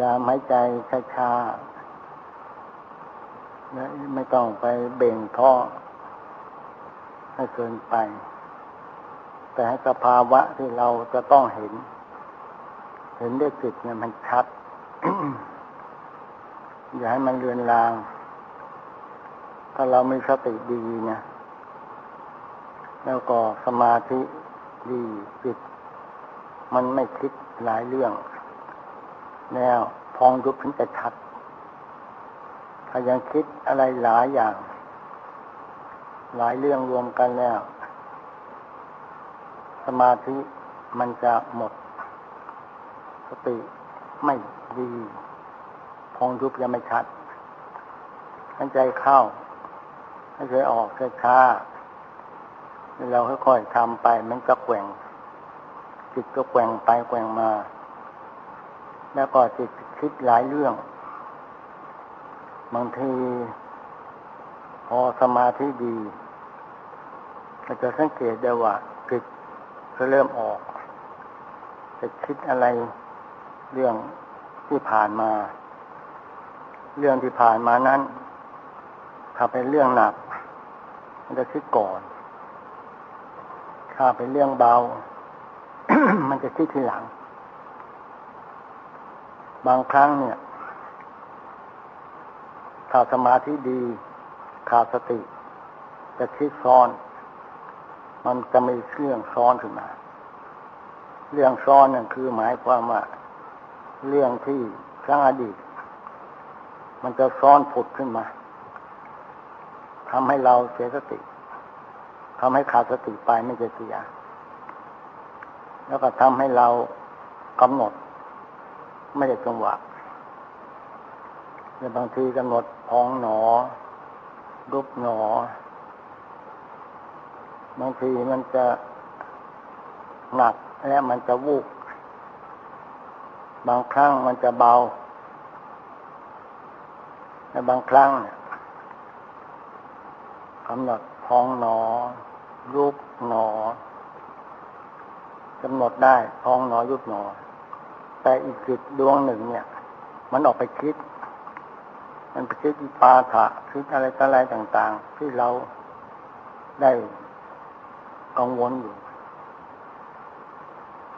ยามหายใจช้าๆและไม่ต้องไปเบ่งท้อให้เกินไป แต่ให้สภาวะที่เราจะต้องเห็น เห็นด้วยจิตเนี่ยมันชัด อย่าให้มันเลือนลาง ถ้าเรามีสติดีนะ แล้วก็สมาธิดีจิต มันไม่คิดหลายเรื่อง แล้วพองยุบถึงจะชัด ถ้ายังคิดอะไรหลายอย่าง หลายเรื่องรวมกันแล้ว สมาธิมันจะหมด สติไม่ดี พองยุบยังไม่ชัดหันใจเข้า ให้ใจออกช้าเราค่อยๆทำไป มันก็แกว่งจิตก็แกว่งไปแกว่งมา แล้วก็จิตคิดหลายเรื่อง บางที พอสมาธิดีเราจะสังเกตได้ว่าจิตก็เริ่มออกจะคิดอะไรเรื่องที่ผ่านมา เรื่องที่ผ่านมานั้นถ้าเป็นเรื่องหนัก มันจะคิดก่อน ถ้าเป็นเรื่องเบา มันจะคิดทีหลัง บางครั้งเนี่ยถ้าสมาธิดีขาดสติ จะคิดซ้อน มันจะมีเรื่องซ้อนขึ้นมา เรื่องซ้อนนั่นคือหมายความว่า เรื่องที่ครั้งอดีต มันจะซ้อนผุดขึ้นมาทำให้เราเสียสติทำให้ขาดสติไปไม่จะเสียแล้วก็ทำให้เรากำหนด ไม่ได้จังหวะในบางทีกำหนดพองหนอรุบหนอ บางทีมันจะหนักและมันจะวูบบางครั้งมันจะเบา และบางครั้งเนี่ยกำหนดพองหนอ รูปหนอกำหนดได้พองหนอยุบหนอ แต่อีกจิตดวงหนึ่งเนี่ย มันออกไปคิด มันไปคิดปาถะคิดอะไรอะไรต่าง ๆ ที่เราได้กังวลอยู่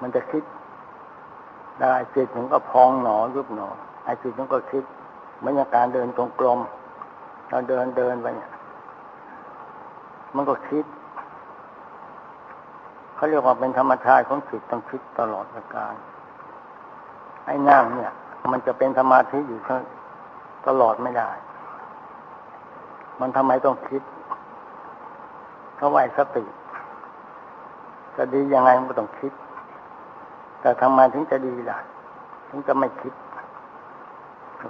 มันจะคิดได้จิตหนึ่งก็พองหนอยุบหนอไอ้จิตหนึ่งก็คิดเหมือนการเดินตรงกลมเราเดินเดินไปเนี่ยมันก็คิดเขาเรียกว่าเป็นธรรมชาติของจิตต้องคิดตลอดอาการ ไอ้นั่งเนี่ย มันจะเป็นสมาธิอยู่ตลอดไม่ได้ มันทำไมต้องคิดเขาไหวสติจะดียังไงมันก็ต้องคิด แต่ทำไมถึงจะดีล่ะ ถึงจะไม่คิด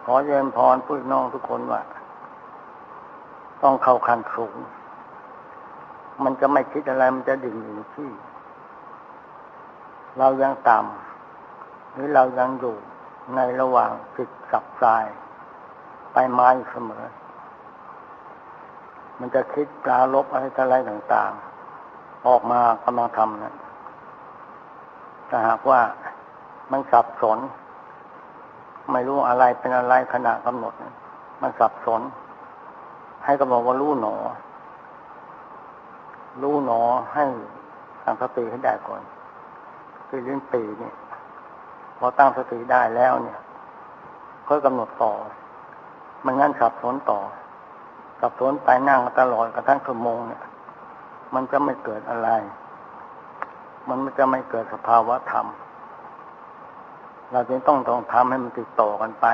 ขอเยินพรพูดน้องทุกคนว่า ต้องเข้าคันสูง มันจะไม่คิดอะไร มันจะดิ่งอยู่ที่ เรายังต่ำ หรือเรายังอยู่ในระหว่างจิตกับกาย ไปมาอยู่เสมอ มันจะคิดปลาลบอะไรอะไรต่างๆ ออกมากำลังทำนะถ้าหากว่ามันสับสน ไม่รู้อะไรเป็นอะไรขณะกำหนด มันสับสน ให้กำหนดว่ารู้หนอ รู้หนอให้ตั้งสติให้ได้ก่อนคือลิ้นปีนี่พ อตั้งสติได้แล้วเนี่ยค่อยกำหนดต่อ มันงั้นสับสนต่อสับสนไปนั่งตลอดกระทั่งชั่วโมงเนี่ย มันจะไม่เกิดอะไร มันจะไม่เกิดสภาวะธรรม เราจึงต้องต้องทำให้มันติดต่อกันไป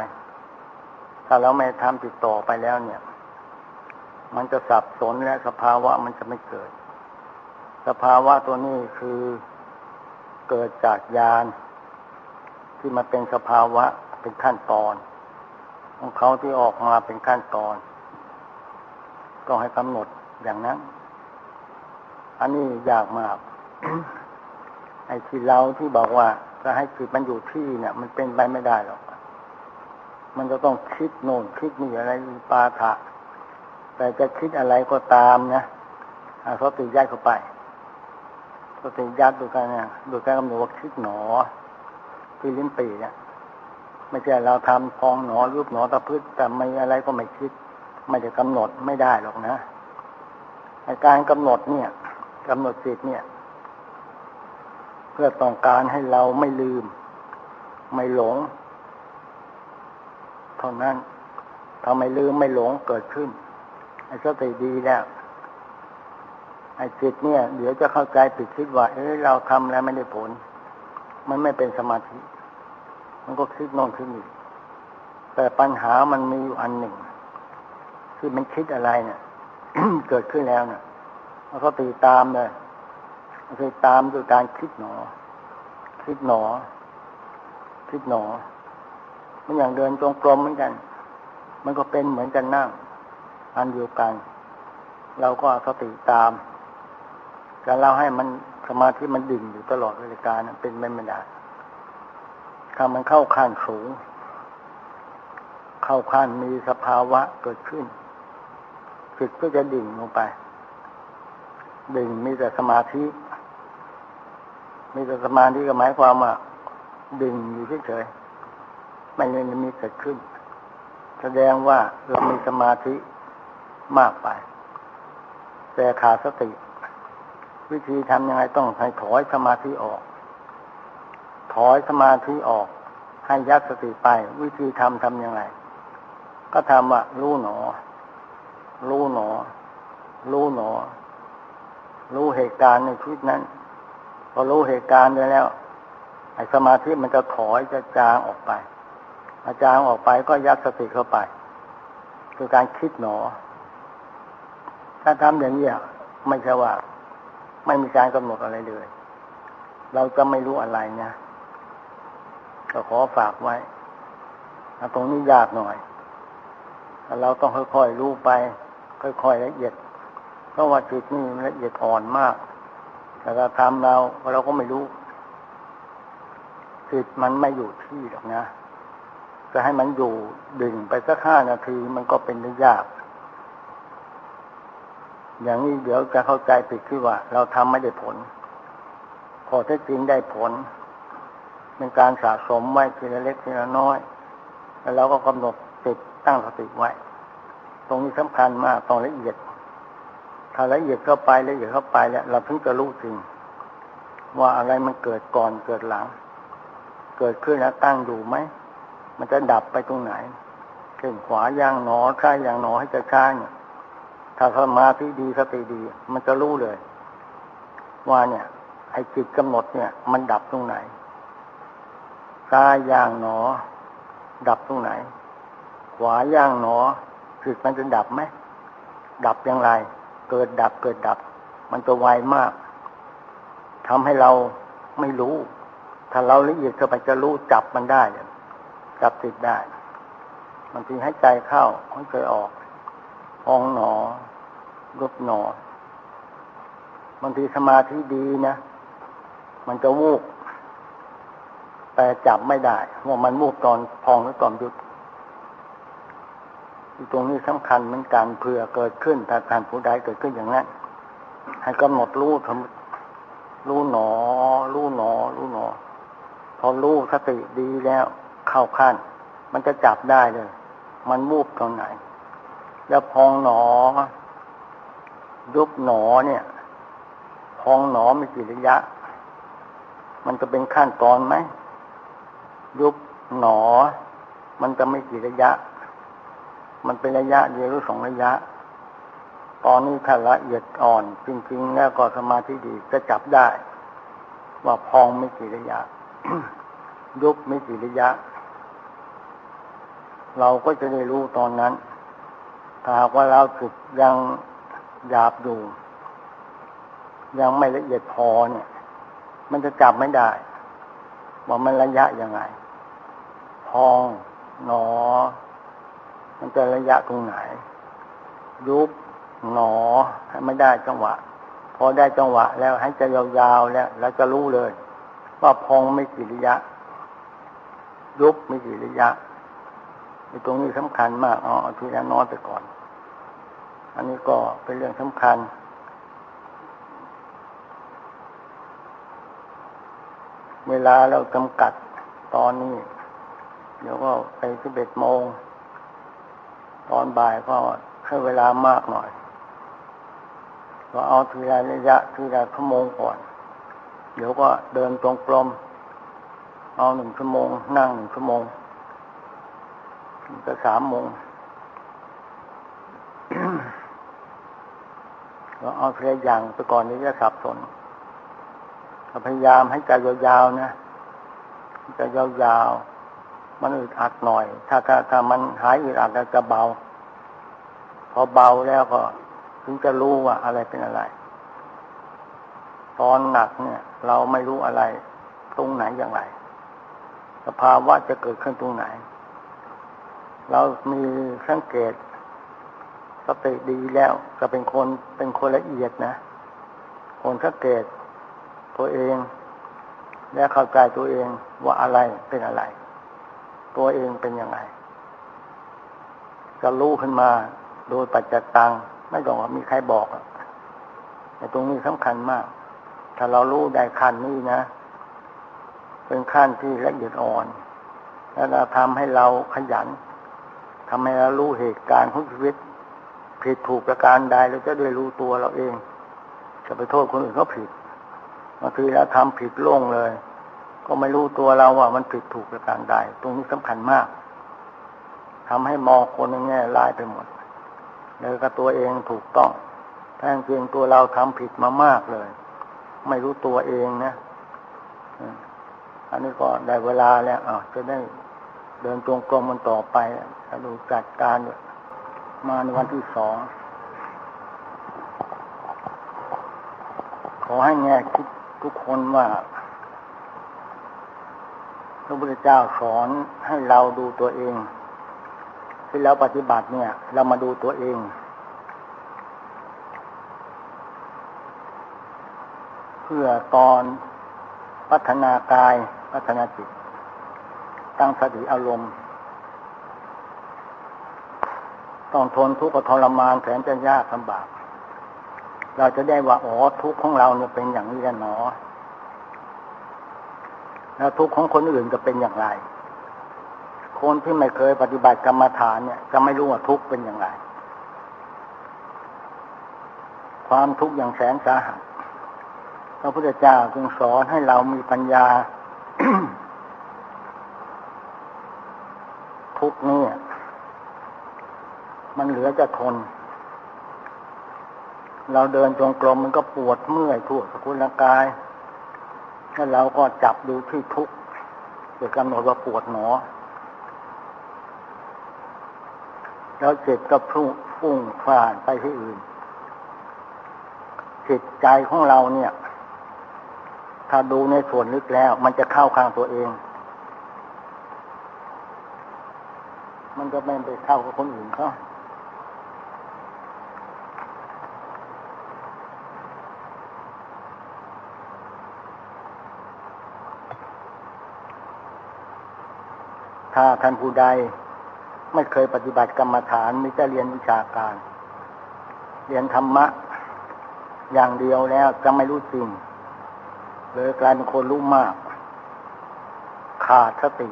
ถ้าเราไม่ทำติดต่อไปแล้วเนี่ย มันจะสับสนและสภาวะมันจะไม่เกิด สภาวะตัวนี้คือเกิดจากญาณ ที่มาเป็นสภาวะเป็นขั้นตอน ของเขาที่ออกมาเป็นขั้นตอน ก็ให้กำหนดอย่างนั้น อันนี้ยากมากไอ้ที่เราที่บอกว่าจะให้จิตมันอยู่ที่เนี่ย มันเป็นไปไม่ได้หรอก มันจะต้องคิดโน่นคิดนี่อะไรปาถะแต่จะคิดอะไรก็ตามนะเขาตียัดเข้าไปเขาตียัดดูกันเนี่ยดูการกำหนดว่าคิดหนอ ที่ลิ้นปีเนี่ยไม่ใช่เราทำพองหนอรูปหนอตะพืชแต่ไม่อะไรก็ไม่คิด ไม่ได้กำหนดไม่ได้หรอกนะในการกำหนดเนี่ยกำหนดจิตเนี่ย เพื่อต้องการให้เราไม่ลืม ไม่หลงเท่านั้นถ้าไม่ลืมไม่หลงเกิดขึ้นไอ้สติดีแล้วไอ้จิตเนี่ย เดี๋ยวจะเข้าใจผิดคิดว่า เอ้ยเราทำแล้วไม่ได้ผล มันไม่เป็นสมาธิ มันก็คิดน่นคิดนี่แต่ปัญหามันมีอยู่อันหนึ่งที่มันคิดอะไรเนี่ยเกิดขึ้นแล้วเนี่ยมันก็ตีตามเลยมันตีตามด้วยการคิดหนอ คิดหนอ คิดหนอ มันอย่างเดินจงกรมเหมือนกัน มันก็เป็นเหมือนกันนั่ง อันเดียวกัน เราก็สติตาม แต่เราให้มัน สมาธิมันดิ่งอยู่ตลอดเวลาการเป็นไม่ไม่ได้ถ้ามันเข้าขั้นสูง เข้าขั้นมีสภาวะเกิดขึ้นจิตก็จะดิ่งลงไป ดิ่งมีแต่สมาธิ มีแต่สมาธิก็หมายความว่าดิ่งอยู่เฉยๆไม่เลยมีเกิดขึ้น แสดงว่าเรามีสมาธิมากไป แต่ขาดสติ วิธีทำยังไงต้องให้ถอยสมาธิออก ถอยสมาธิออก ให้ยัดสติไป วิธีทำทำยังไง ก็ทำว่ารู้หนอ รู้หนอ รู้หนอ รู้เหตุการณ์ในชีวิตนั้น พอรู้เหตุการณ์ได้แล้วไอ้สมาธิมันจะถอยจะจางออกไปอาจางออกไปก็ยัดสติเข้าไป คือการคิดหนอ ถ้าทำอย่างนี้ไม่ใช่ว่า ไม่มีการกำหนดอะไรเลย เราจะไม่รู้อะไรนะก็ขอฝากไว้ตรงนี้ยากหน่อย เราต้องค่อยๆรู้ไป ค่อยๆละเอียด เพราะว่าจิตนี่ละเอียดอ่อนมาก แต่เราทำเราเราก็ไม่รู้จิตมันไม่อยู่ที่หรอกนะ จะให้มันอยู่ดึงไปสักห้านาทีมันก็เป็นได้ยาก อย่างนี้เดี๋ยวจะเข้าใจผิดคือว่า เราทำไม่ได้ผล พอแท้จริงได้ผล เป็นการสะสมไว้ทีละเล็กทีละน้อย แล้วเราก็กำหนดติดตั้งสติไว้ ตรงนี้สำคัญมากตองละเอียด ถ้าละเอียดเข้าไปละเอียดเข้าไปแล้วเราถึงจะรู้จริง ว่าอะไรมันเกิดก่อนเกิดหลัง เกิดขึ้นแล้วตั้งอยู่ไหม มันจะดับไปตรงไหนเข่นขวาย่างหนอซ้ายย่างหนอให้จะช้าเนี่ย ถ้าสมาธิดีสติดี มันจะรู้เลย ว่าเนี่ย ไอ้จิตกำหนดเนี่ย มันดับตรงไหนซ้ายย่างหนอ ดับตรงไหน ขวาย่างหนอจิตมันจะดับไหมดับอย่างไร เกิดดับเกิดดับ มันจะไวมากทำให้เราไม่รู้ ถ้าเราละเอียดเข้าไปจะรู้จับมันได้จับติดได้บางทีให้ใจเข้าให้ใจออก องหนอ รุบหนอบางทีสมาธิดีนะ มันจะวูบแต่จับไม่ได้ว่ามันวูบตอนพองหรือตอนยุดตรงนี้สำคัญเหมือนกันเผื่อเกิดขึ้นถ้าการผู้ใดเกิดขึ้นอย่างนั้นให้กำหนดรู้ทำรู้หนอ รู้หนอ รู้หนอ พอรู้สติดีแล้วเข้าขั้น มันจะจับได้เลย มันวูบตรงไหน แล้วพองหนอ ยุบหนอเนี่ย พองหนอมีกี่ระยะ มันจะเป็นขั้นตอนไหม ยุบหนอ มันจะไม่กี่ระยะ มันเป็นระยะเดียวหรือสองระยะ ตอนนี้ถ้าละเอียดอ่อน จริง ๆ แล้วก็สมาธิดีจะจับได้ ว่าพองไม่กี่ระยะ ยุบไม่กี่ระยะ เราก็จะได้รู้ตอนนั้นถ้าหากว่าเราจิตยัง หยาบอยู่ ยังไม่ละเอียดพอเนี่ย มันจะจับไม่ได้ ว่ามันระยะยังไง พองหนอ มันจะระยะตรงไหน ยุบหนอให้ไม่ได้จังหวะ พอได้จังหวะ แล้วให้จะยาวๆแล้วเราจะรู้เลย ว่าพองไม่กี่ระยะ ยุบไม่กี่ระยะในตรงนี้สำคัญมากเอาทีละน้อยไปก่อน อันนี้ก็เป็นเรื่องสำคัญ เวลาเราจำกัดตอนนี้ เดี๋ยวก็ไปสิบเอ็ดโมง ตอนบ่ายก็ให้เวลามากหน่อย ก็เอาทีละระยะทีละชั่วโมงก่อน เดี๋ยวก็เดินตรงกลม เอาหนึ่งชั่วโมง นั่งหนึ่งชั่วโมงก็สามโมง ก็เอาทีลอย่างไปก่อนนี้จะสับสนพยายามให้ใจยาวๆนะใจยาวๆ มันอึดอัดหน่อย ถ้าถ้าถ้ามันหายอึดอัดแล้วจะเบา พอเบาแล้วก็ ถึงจะรู้ว่าอะไรเป็นอะไร ตอนหนักเนี่ย เราไม่รู้อะไร ตรงไหนอย่างไร สภาวะจะเกิดขึ้นตรงไหน เรามีสังเกต สติดีแล้วจะเป็นคนเป็นคนละเอียดนะ คนสังเกตตัวเอง และเข้าใจตัวเองว่าอะไรเป็นอะไร ตัวเองเป็นยังไงจะรู้ขึ้นมาโดยปัจจตัง ไม่ต้องว่ามีใครบอกแต่ตรงนี้สำคัญมาก ถ้าเรารู้ได้ขั้นนี้นะ เป็นขั้นที่ละเอียดอ่อน แล้วทำให้เราขยันทำให้เรารู้เหตุการณ์ของชีวิต ผิดถูกประการใดเราจะได้รู้ตัวเราเอง จะไปโทษคนอื่นเขาผิดบางทีเราทำผิดล่งเลย ก็ไม่รู้ตัวเราว่ามันผิดถูกประการใดตรงนี้สำคัญมากทำให้มองคนในแง่ร้ายไปหมดเลยก็ตัวเองถูกต้องแท้จริงตัวเราทำผิดมามากเลย ไม่รู้ตัวเองนะอันนี้ก็ได้เวลาแล้วอะจะได้เดินตรงกลมมันต่อไปดูจัดการ มาในวันที่สอง ขอให้แง่คิดทุกคนว่าพระพุทธเจ้าสอนให้เราดูตัวเอง ที่เราปฏิบัติเนี่ย เรามาดูตัวเอง เพื่อตอนพัฒนากายพัฒนาจิต ตั้งสติอารมณ์ ต้องทนทุกข์ทรมานแสนจะยากลำบาก เราจะได้ว่าอ๋อทุกข์ของเราเนี่ยเป็นอย่างนี้กันหนอแล้วทุกข์ของคนอื่นจะเป็นอย่างไร คนที่ไม่เคยปฏิบัติกรรมฐานเนี่ย จะไม่รู้ว่าทุกข์เป็นอย่างไร ความทุกข์อย่างแสนสาหัสพระพุทธเจ้าจึงสอนให้เรามีปัญญา ทุกนี้ มันเหลือจะทน เราเดินจงกรมมันก็ปวดเมื่อยทั่วสกุลกาย แล้วเราก็จับดูที่ทุกโดยกำหนดว่าปวดหนอ แล้วจิตก็พุ่งฟุ้งฟ่านไปที่อื่น จิตใจของเราเนี่ย ถ้าดูในส่วนลึกแล้ว มันจะเข้าข้างตัวเอง มันจะไม่ไปเข้ากับคนอื่นเขา ถ้าท่านผู้ใด ไม่เคยปฏิบัติกรรมฐานมิจะเรียนวิชาการ เรียนธรรมะ อย่างเดียวแล้วจะไม่รู้จริงเลยกลายเป็นคนรู้มาก ขาดสติ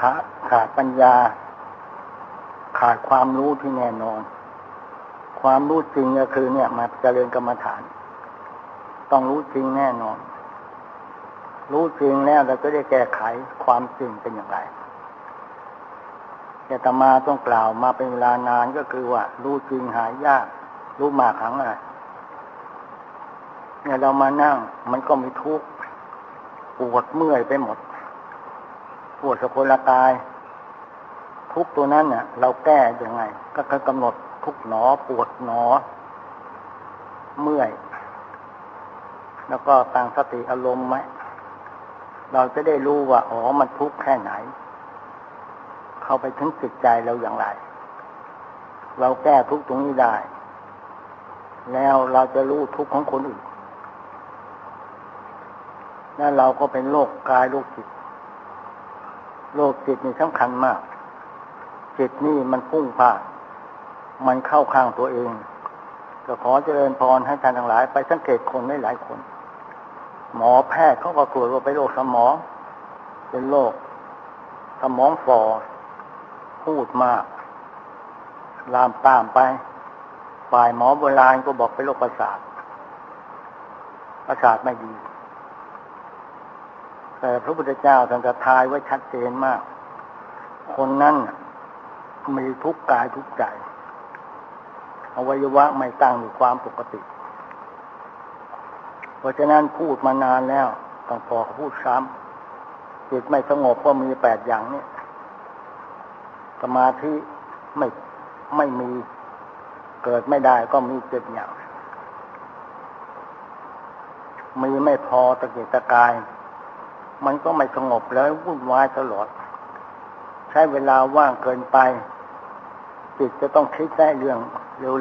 ขาดขาดปัญญา ขาดความรู้ที่แน่นอน ความรู้จริงก็คือเนี่ย มาเจริญกรรมฐาน ต้องรู้จริงแน่นอน รู้จริงแล้วเราจะได้แก้ไขความจริงเป็นอย่างไรแต่ตมาต้องกล่าวมาเป็นเวลานานก็คือว่า รู้จริงหายยาก รู้มากครั้งอะไรเนี่ยเรามานั่ง มันก็มีทุกข์ปวดเมื่อยไปหมด ปวดสกุลกาย ทุกตัวนั้นเนี่ยเราแก้ยังไง ก็คือกำหนดทุกหนอ ปวดหนอ เมื่อย แล้วก็ตั้งสติอารมณ์ไหม เราจะได้รู้ว่าอ๋อมันทุกข์แค่ไหน เข้าไปถึงจิตใจเราอย่างไร เราแก้ทุกข์ตรงนี้ได้ แล้วเราจะรู้ทุกข์ของคนอื่นนั่นเราก็เป็นโรคกายโรคจิตโรคจิตนี่สำคัญมาก จิตนี่มันพุ่งผ่าน มันเข้าข้างตัวเองก็ขอเจริญพรให้ท่านทั้งหลายไปสังเกตคนได้หลายคน หมอแพทย์เขาก็ตรวจว่าเป็นโรคสมอง เป็นโรคสมองฝ่อพูดมากลามตามไปฝ่ายหมอโบราณก็บอกเป็นโรคประสาท ประสาทไม่ดี แต่พระพุทธเจ้าท่านจะทายไว้ชัดเจนมาก คนนั้นมีทุกกายทุกใจอวัยวะไม่ตั้งอยู่ความปกติ เพราะฉะนั้นพูดมานานแล้วต้องพอพูดซ้ำจิตไม่สงบก็มีแปดอย่างนี้สมาธิไม่ไม่มีเกิดไม่ได้ก็มีเจ็ดอย่าง มีไม่พอตะเกียกตะกาย มันก็ไม่สงบแล้ววุ่นวายตลอด ใช้เวลาว่างเกินไป จิตจะต้องคิดได้เรื่อง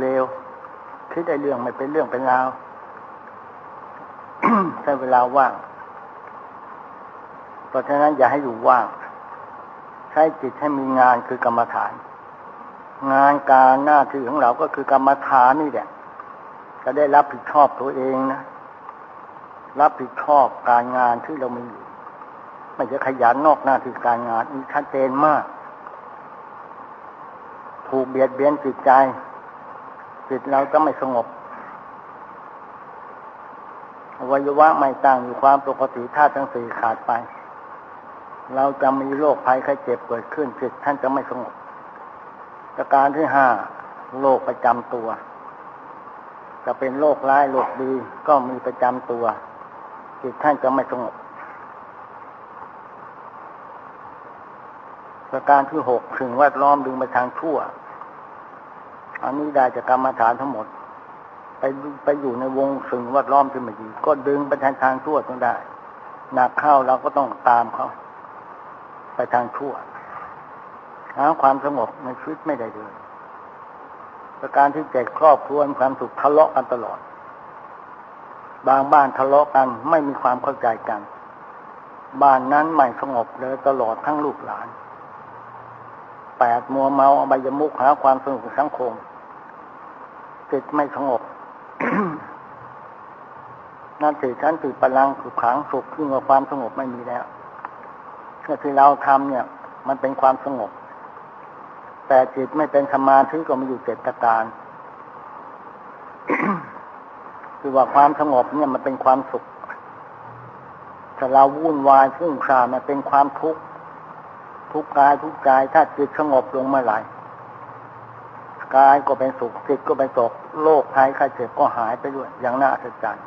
เร็วๆคิดได้เรื่องไม่เป็นเรื่องเป็นราว ช้เวลาว่าง เพราะฉะนั้นอย่าให้อยู่ว่าง ใช้จิตให้มีงานคือกรรมฐาน งานการหน้าที่ของเราก็คือกรรมฐานนี่แหละจะได้รับผิดชอบตัวเองนะ รับผิดชอบการงานที่เรามีอยู่ไม่จะขยันนอกหน้าที่การงานนี่ชัดเจนมาก ถูกเบียดเบียนจิตใจจิตเราจะไม่สงบ อวัยวะไม่ตั้งอยู่ความปกติธาตุทั้งสี่ขาดไป เราจะมีโรคภัยไข้เจ็บเกิดขึ้นจิตท่านจะไม่สงบประการที่ห้าโรคประจำตัว จะเป็นโรคร้ายโรคดีก็มีประจำตัว จิตท่านจะไม่สงบประการที่หกถึงแวดล้อมดึงไปทางชั่ว อันนี้ได้จากกรรมฐานทั้งหมด ไปไปอยู่ในวงสึงวัดล้อมที่ไม่ดีก็ดึงไปทางทางชั่วต้องได้หนักเข้าเราก็ต้องตามเขา ไปทางชั่วหาความสงบในชีวิตไม่ได้เลยประการที่เจ็ดครอบครัวมีความสุขทะเลาะกันตลอด บางบ้านทะเลาะกันไม่มีความเข้าใจกัน บ้านนั้นไม่สงบเลยตลอดทั้งลูกหลานแปดมัวเมาอบายมุกหาความสนุกสังคมจิตไม่สงบ นั่นสิฉันติพลังคือขังสุขขึ้นกับความสงบไม่มีแล้วก็คือเราทำเนี่ย มันเป็นความสงบ แต่จิตไม่เป็นสมาธิก็มีอยู่เจ็ดประการคือว่าความสงบเนี่ยมันเป็นความสุขถ้าเราวุ่นวายฟุ้งซ่านมันเป็นความทุกข์ทุกกายทุกใจถ้าจิตสงบลงเมื่อไหร่ กายก็เป็นสุขจิตก็เป็นสุขโรคภัยไข้เจ็บก็หายไปด้วย อย่างน่าอัศจรรย์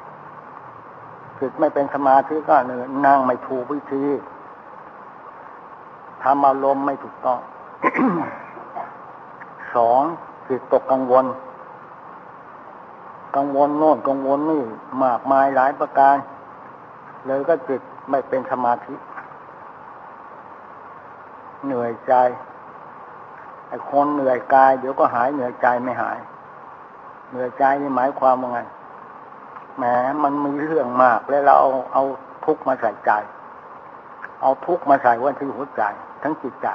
จิตไม่เป็นสมาธิก็เนื้อนั่งไม่ถูกวิธีทำอารมณ์ไม่ถูกต้องสองจิตตกกังวล กังวลโน่นกังวลนี่มากมายหลายประการ เลยก็จิตไม่เป็นสมาธิ เหนื่อยใจ ไอ้คนเหนื่อยกายเดี๋ยวก็หายเหนื่อยใจไม่หาย เหนื่อยใจนี่หมายความว่าไงแหมมันมีเรื่องมากแล้วเราเอาเอาทุกมาใส่ใจ เอาทุกมาใส่ไว้ที่หัวใจ ทั้งจิตใจ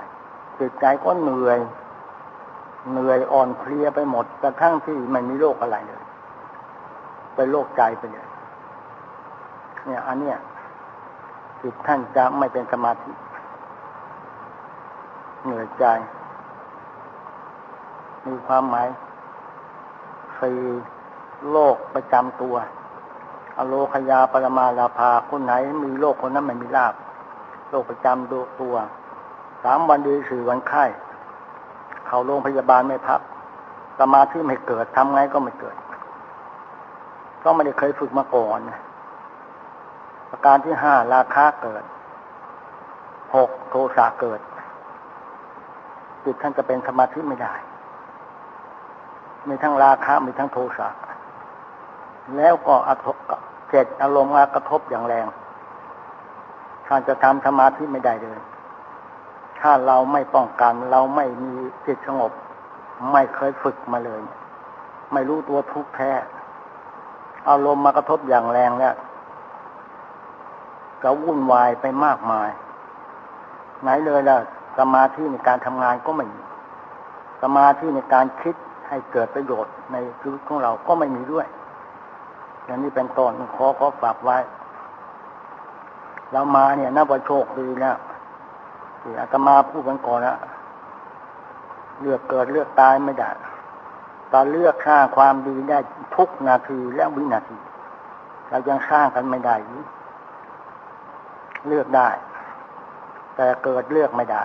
จิตใจก็เหนื่อยเหนื่อยอ่อนเพลียไปหมดกระทั่งที่ไม่มีโรคอะไรเลยเป็นโรคใจไปเลยเนี่ย อันเนี้ยจิตท่านจะไม่เป็นสมาธิเหนื่อยใจ มีความหมายสี่โรคประจำตัว อโลคยาปรมาลาภาคนไหนมีโรคคนนั้นไม่มีลาบโรคประจำตัวสามวันดีสี่วันไข้ เข้าโรงพยาบาลไม่พักสมาธิไม่เกิดทำไงก็ไม่เกิด ก็ไม่ได้เคยฝึกมาก่อนประการที่ห้าราคาเกิดหกโทสะเกิดจิตท่านจะเป็นสมาธิไม่ได้ มีทั้งราคะมีทั้งโทสะแล้วก็อทเจ็ดอารมณ์มากระทบอย่างแรงท่านจะทำสมาธิไม่ได้เลย ถ้าเราไม่ป้องกัน เราไม่มีจิตสงบ ไม่เคยฝึกมาเลย ไม่รู้ตัวทุกแท้อารมณ์มากระทบอย่างแรงแล้วก็วุ่นวายไปมากมาย ไหนเลยล่ะ สมาธิในการทำงานก็ไม่มีสมาธิในการคิด ให้เกิดประโยชน์ในชีวิตของเราก็ไม่มีด้วย อย่างนี้เป็นต้นขอขอฝากไว้ เรามาเนี่ยนับว่าโชคดีนะที่อาตมาพูดกันก่อนนะเลือกเกิดเลือกตายไม่ได้ตอนเลือกค่าความดีได้ทุกนาทีและวินาที เรายังสร้างกันไม่ได้ เลือกได้ แต่เกิดเลือกไม่ได้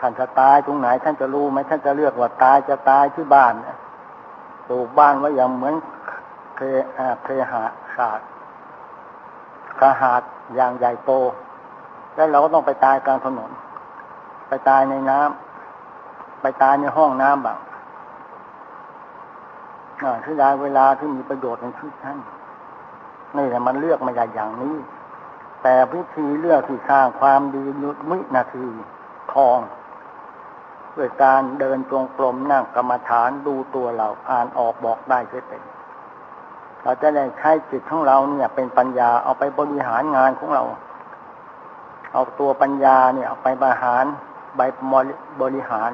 ท่านจะตายตรงไหน ท่านจะรู้ไหมท่านจะเลือกว่าตายจะตายที่บ้านปลูกบ้านไว้อย่างเหมือนเคเคหาศาสตร์คาหาดอย่างใหญ่โต แล้วเราก็ต้องไปตายกลางถนน ไปตายในน้ำไปตายในห้องน้ำบ้างที่ได้เวลาที่มีประโยชน์ในชีวิตท่านนี่แหละมันเลือกมาอย่างอย่างนี้ แต่วิธีเลือกที่สร้างความดียุดมินาทีทอง ด้วยการเดินจงกรมนั่งกรรมฐานดูตัวเราอ่านออกบอกได้เเป็นเราจะได้ใช้จิตของเราเนี่ย เป็นปัญญาเอาไปบริหารงานของเรา เอาตัวปัญญาเนี่ยเอาไปบริหารใบบริหาร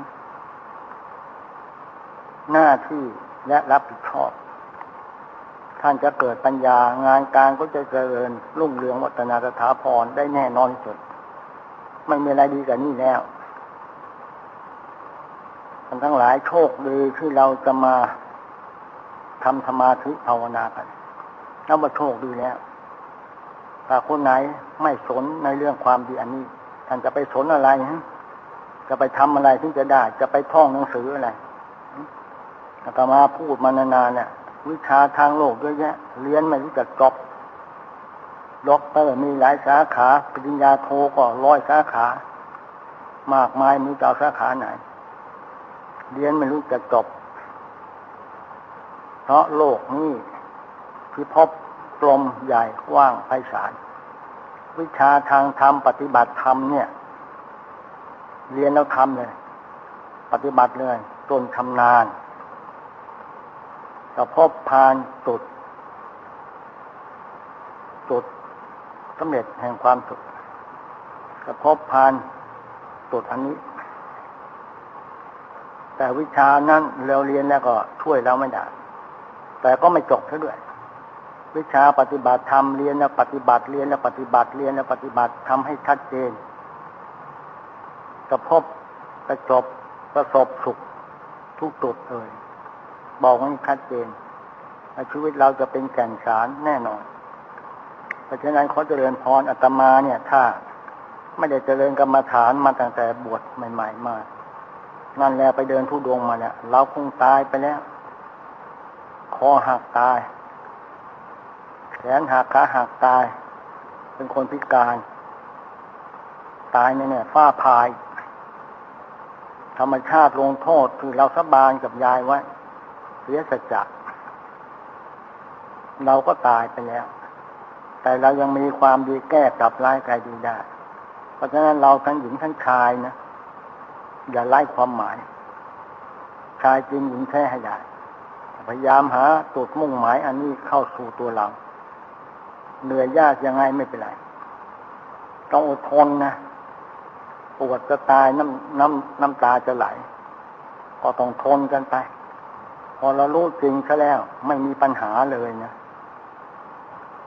หน้าที่และรับผิดชอบ ท่านจะเกิดปัญญางานการก็จะเจริญรุ่งเรืองวัฒนาสถาพรได้แน่นอนสุด ไม่มีอะไรดีกว่านี้แล้วานทั้งหลายโชคดีที่เราจะมาทำสมาธิภาวนากันนับว่าโชคดีแล้วแต่คนไหนไม่สนในเรื่องความดีอันนี้ ท่านจะไปสนอะไรฮะจะไปทำอะไรถึงจะได้ จะไปท่องหนังสืออะไรอาตมาพูดมานานๆเนี่ย วิชาทางโลกเยอะแยะ เรียนไม่รู้จักจบด็อกเตอร์มีหลายสาขา ปริญญาโทก็ร้อยสาขา มากมายมีเจ้าสาขาไหน เรียนไม่รู้จักจบ เพราะโลกนี้พิภพกลมใหญ่กว้างไพศาล วิชาทางธรรมปฏิบัติธรรมเนี่ย เรียนแล้วทำเลย ปฏิบัติเลยจนชำนาญจะพบพานจุด จุดสำเร็จแห่งความสุขจะพบพานจุดอันนี้ แต่วิชานั้นเราเรียนแล้วก็ช่วยเราไม่ได้ แต่ก็ไม่จบเท่าด้วย วิชาปฏิบัติธรรมเรียนแล้วปฏิบัติเรียนแล้วปฏิบัติเรียนแล้วปฏิบัติทำให้ชัดเจนจะพบจะจบประสบสุขทุกจุดเลย บอกให้ชัดเจนชีวิตเราจะเป็นแก่นสารแน่นอน เพราะฉะนั้นขอเจริญพรอัตมาเนี่ย ถ้า ไม่ได้เจริญกรรมฐานมาตั้งแต่บวชใหม่ ๆ มา นั่นแหละไปเดินทุดงมาเนี่ยเราคงตายไปแล้ว คอหักตาย แขนหักขาหักตาย เป็นคนพิการ ตายเนี่ยฟ้าพาย ธรรมชาติลงโทษคือเราสบานกับยายไว้เสียสัจจะเราก็ตายไปแล้ว แต่เรายังมีความดีแก้กลับร้ายกายดีได้ เพราะฉะนั้นเราทั้งหญิงทั้งชายนะ อย่าไล่ความหมายชายจริงหญิงแท้ให้ได้พยายามหาจุดมุ่งหมายอันนี้เข้าสู่ตัวเรา เหนื่อยยากยังไงไม่เป็นไร ต้องอดทนนะปวดจะตายน้ำน้ำน้ำตาจะไหลก็ต้องทนกันไป พอเรารู้จริงซะแล้ว ไม่มีปัญหาเลยนะ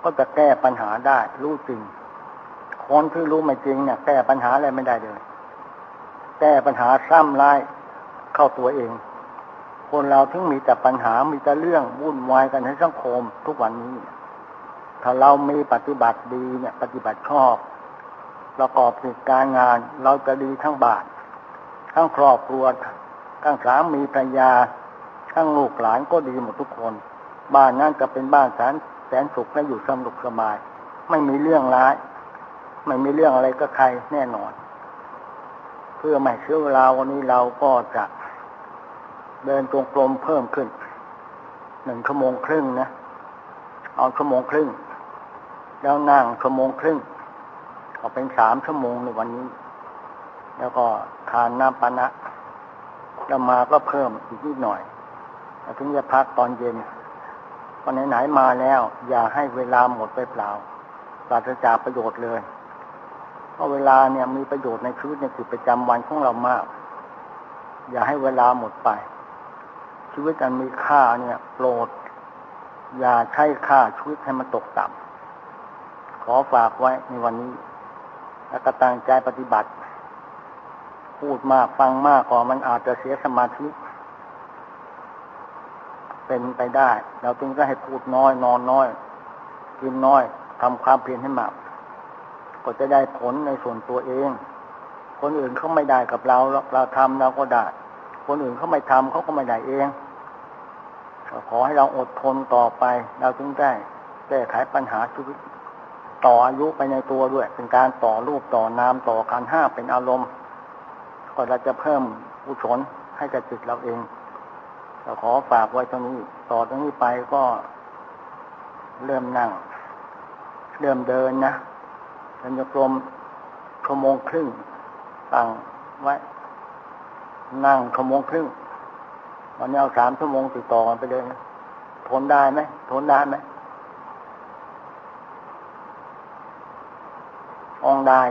ก็จะแก้ปัญหาได้ รู้จริงคนที่รู้ไม่จริงเนี่ยแก้ปัญหาอะไรไม่ได้เลย แก้ปัญหาซ้ำร้ายเข้าตัวเอง คนเราถึงมีแต่ปัญหามีแต่เรื่องวุ่นวายกันในสังคมทุกวันนี้ ถ้าเรามีปฏิบัติดีเนี่ย ปฏิบัติชอบประกอบกิจการงาน เราจะดีทั้งบาท ทั้งครอบครัว ทั้งสามีภรรยา ทั้งลูกหลานก็ดีหมดทุกคน บ้านนั้นจะเป็นบ้านแสนแสนสุขและอยู่สนุกสบาย ไม่มีเรื่องร้าย ไม่มีเรื่องอะไรก็ใครแน่นอน เพื่อไม่เชื่อเวลาวันนี้เราก็จะเดินตรงกลมเพิ่มขึ้นหนึ่งชั่วโมงครึ่งนะ เอาชั่วโมงครึ่ง แล้วนั่งชั่วโมงครึ่งเอาเป็นสามชั่วโมงในวันนี้ แล้วก็ทานน้ำปานะแล้วมาก็เพิ่มอีกนิดหน่อยถึงจะพักตอนเย็นพอไหนๆมาแล้ว อย่าให้เวลาหมดไปเปล่าปราศจากประโยชน์เลย เพราะเวลาเนี่ยมีประโยชน์ในชีวิตในกิจประจำวันของเรามาก อย่าให้เวลาหมดไป ชีวิตอันมีค่าเนี่ยโปรด อย่าใช้ค่าชีวิตให้มันตกต่ำขอฝากไว้ในวันนี้ แล้วก็ตั้งใจปฏิบัติ พูดมากฟังมากก่อมันอาจจะเสียสมาธิเป็นไปได้ เราจึงก็ให้พูดน้อย นอนน้อย กินน้อยทำความเพียรให้มาก ก็จะได้ผลในส่วนตัวเอง คนอื่นเขาไม่ได้กับเราเราทำเราก็ได้ คนอื่นเขาไม่ทำเขาก็ไม่ได้เองขอให้เราอดทนต่อไป เราจึงได้แก้ไขปัญหาชีวิตต่ออายุไปในตัวด้วย เป็นการต่อรูปต่อนามต่อการห้าเป็นอารมณ์ก็เราจะเพิ่มอุศลให้กับจิตเราเองเราขอฝากไว้ตรงนี้ ต่อตรงนี้ไปก็เริ่มนั่ง เริ่มเดินนะ เดินโยกลมชั่วโมงครึ่งตั้งไว้ นั่งชั่วโมงครึ่งวันนี้เอาสามชั่วโมงติดต่อกันไปเลยทนได้ไหมทนได้ไหมองได้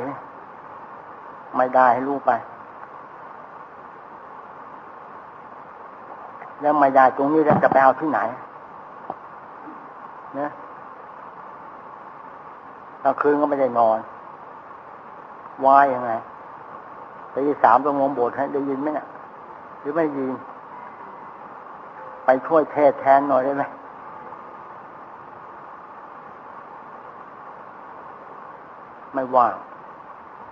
ไม่ได้ให้รู้ไป แล้วไม่ได้ตรงนี้แล้วจะไปเอาที่ไหนเนี่ย กลางคืนก็ไม่ได้นอนว่ายยังไงตีสามต้องงมโบสถ์ให้ได้ยินไหมเนี่ยหรือไม่ยิน ไปช่วยเทศแทนหน่อยได้ไหมไม่ว่าง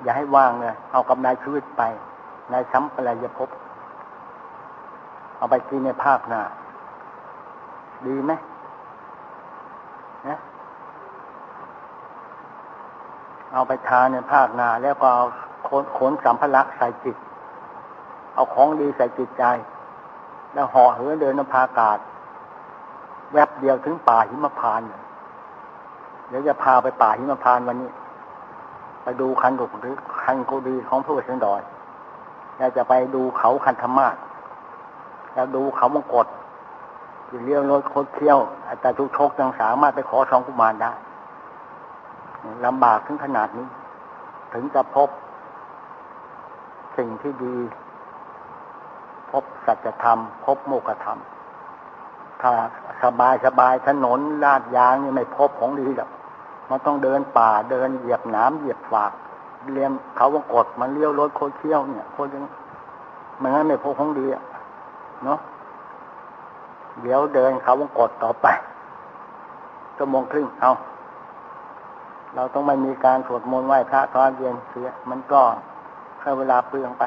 อย่าให้ว่างเลยเอากำไรชีวิตไปในช้ำปรายภพเอาไปกินในภาคหน้า ดีไหมนะ เอาไปทานในภาคนาแล้วก็เอาขนขนสัมภาระใส่จิต เอาของดีใส่จิตใจ แล้วห่อเหินเดินนภาอากาศ แวบเดียวถึงป่าหิมพานเดี๋ยวจะพาไปป่าหิมพานวันนี้ ไปดูคันดุกหรือคันโกดีของพระเวสสันดรแล้วจะไปดูเขาคันธมาศแล้วดูเขามงกฎที่เลี้ยวรถโคตรเที่ยวแต่ทุกโชคยังสามารถไปขอสองกุมารได้ ลำบากถึงขนาดนี้ ถึงจะพบ สิ่งที่ดี พบสัจธรรม พบโมกขธรรม ถ้าสบายสบายถนนลาดยางนี่ไม่พบของดีหรอกมันต้องเดินป่าเดินเหยียบน้ำเหยียบฝากเลี้ยงเขาวงกดมันเลี้ยวรถโคเที่ยวเนี่ยโคตรยังมันงั้นไม่พบของดีอะเนาะเดี๋ยวเดินเขาวงกดต่อไปชั่วโมงครึ่งเอา เราต้องไม่มีการสวดมนต์ไหว้พระตอนเย็นเสีย มันก็แค่เวลาเปลืองไป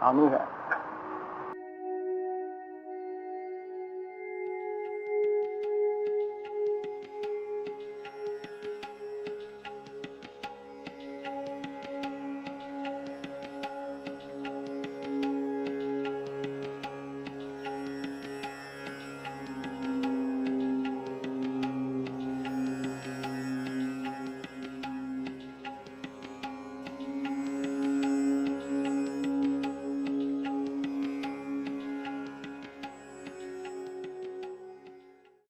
เอานี่เถอะ